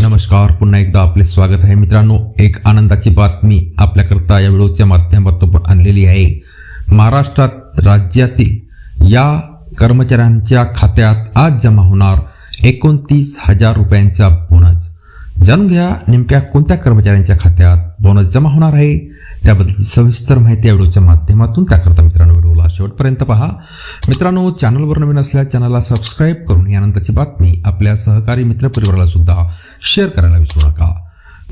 नमस्कार पुन्हा एकदा आपले स्वागत आहे मित्रांनो. एक आनंदाची बातमी आपल्याकरता या व्हिडिओच्या माध्यमातून आणलेली आहे. महाराष्ट्रात राज्यातील या कर्मचाऱ्यांच्या खात्यात आज जमा होणार एकोणतीस हजार रुपयांचा बोनस. जाणून घ्या नेमक्या कोणत्या कर्मचाऱ्यांच्या खात्यात बोनस जमा होणार आहे. त्याबद्दल सविस्तर माहिती या व्हिडिओच्या माध्यमातून त्याकरता मित्रांनो व्हिडिओला शेवटपर्यंत पहा. मित्रांनो चॅनलवर नवीन असल्यास चॅनलला सबस्क्राईब करून यानंतरची बातमी आपल्या सहकारी मित्रपरिवाराला सुद्धा शेअर करायला विसरू नका.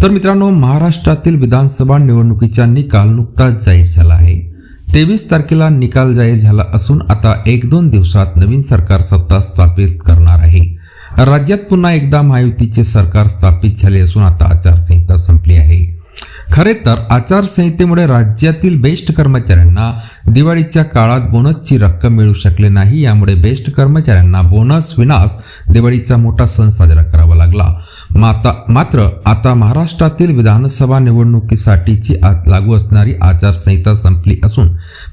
तर मित्रांनो महाराष्ट्रातील विधानसभा निवडणुकीचा निकाल नुकताच जाहीर झाला आहे. तेवीस तारखेला निकाल जाहीर झाला असून आता एक दोन दिवसात नवीन सरकार सत्ता स्थापित करणार आहे. राज्यात पुन्हा एकदा महायुतीचे सरकार स्थापित झाले असून आता आचार खरे तर आचारसंहितेमुळे राज्यातील बेस्ट कर्मचाऱ्यांना दिवाळीच्या काळात बोनसची रक्कम मिळू शकले नाही. यामुळे बेस्ट कर्मचाऱ्यांना बोनस विनास दिवाळीचा मोठा सण साजरा करावा लागला. माता मात्र आता महाराष्ट्रातील विधानसभा निवडणुकीसाठीची लागू असणारी आचारसंहिता संपली असून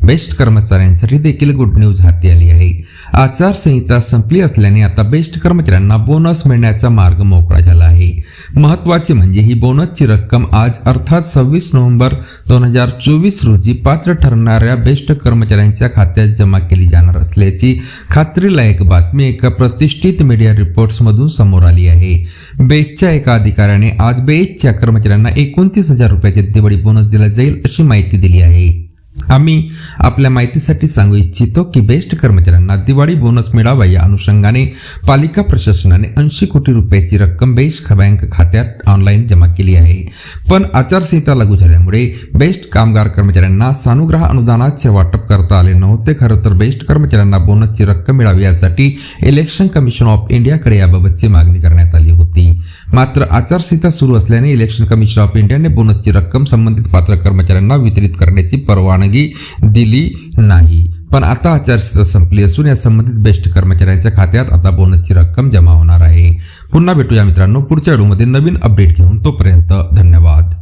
बेस्ट कर्मचाऱ्यांसाठी देखील गुड न्यूज हाती आली आहे. आचारसंहिता संपली असल्याने आता बेस्ट कर्मचाऱ्यांना बोनस मिळण्याचा मार्ग मोकळा झाला आहे. महत्त्वाचे म्हणजे ही बोनसची रक्कम आज अर्थात सव्वीस नोव्हेंबर दोन हजार चोवीस रोजी पात्र ठरणाऱ्या बेस्ट कर्मचाऱ्यांच्या खात्यात जमा केली जाणार असल्याची खात्रीलायक बातमी एका प्रतिष्ठित मीडिया रिपोर्ट्समधून समोर आली आहे. बेस्टच्या एका अधिकाऱ्याने आज बेस्टच्या कर्मचाऱ्यांना एकोणतीस हजार रुपयाचे दिवाळी बोनस दिला जाईल अशी माहिती दिली आहे. आम्ही आपल्या माहितीसाठी सांगू इच्छितो की बेस्ट कर्मचाऱ्यांना दिवाळी बोनस मिळावा. या अनुषंगाने पालिका प्रशासनाने ऐंशी कोटी रुपयाची रक्कम बेस्ट बँक खात्यात ऑनलाईन जमा केली आहे. पण आचारसंहिता लागू झाल्यामुळे बेस्ट कामगार कर्मचाऱ्यांना सानुग्रह अनुदानाचे वाटप करता आले नव्हते. खरं तर बेस्ट कर्मचाऱ्यांना बोनसची रक्कम मिळावी यासाठी इलेक्शन कमिशन ऑफ इंडियाकडे याबाबतची मागणी करण्यात आली होती. मात्र आचारसंहिता सुरू असल्याने इलेक्शन कमिशन ऑफ इंडियाने बोनसची रक्कम संबंधित पात्र कर्मचाऱ्यांना वितरित करण्याची परवानगी दिली नाही. पण आता चर्चा संपली असून या संबंधित बेस्ट कर्मचाऱ्यांच्या खात्यात आता बोनसची रक्कम जमा होणार आहे. पुन्हा भेटूया मित्रांनो पुढच्या व्हिडिओमध्ये नवीन अपडेट घेऊन तोपर्यंत धन्यवाद.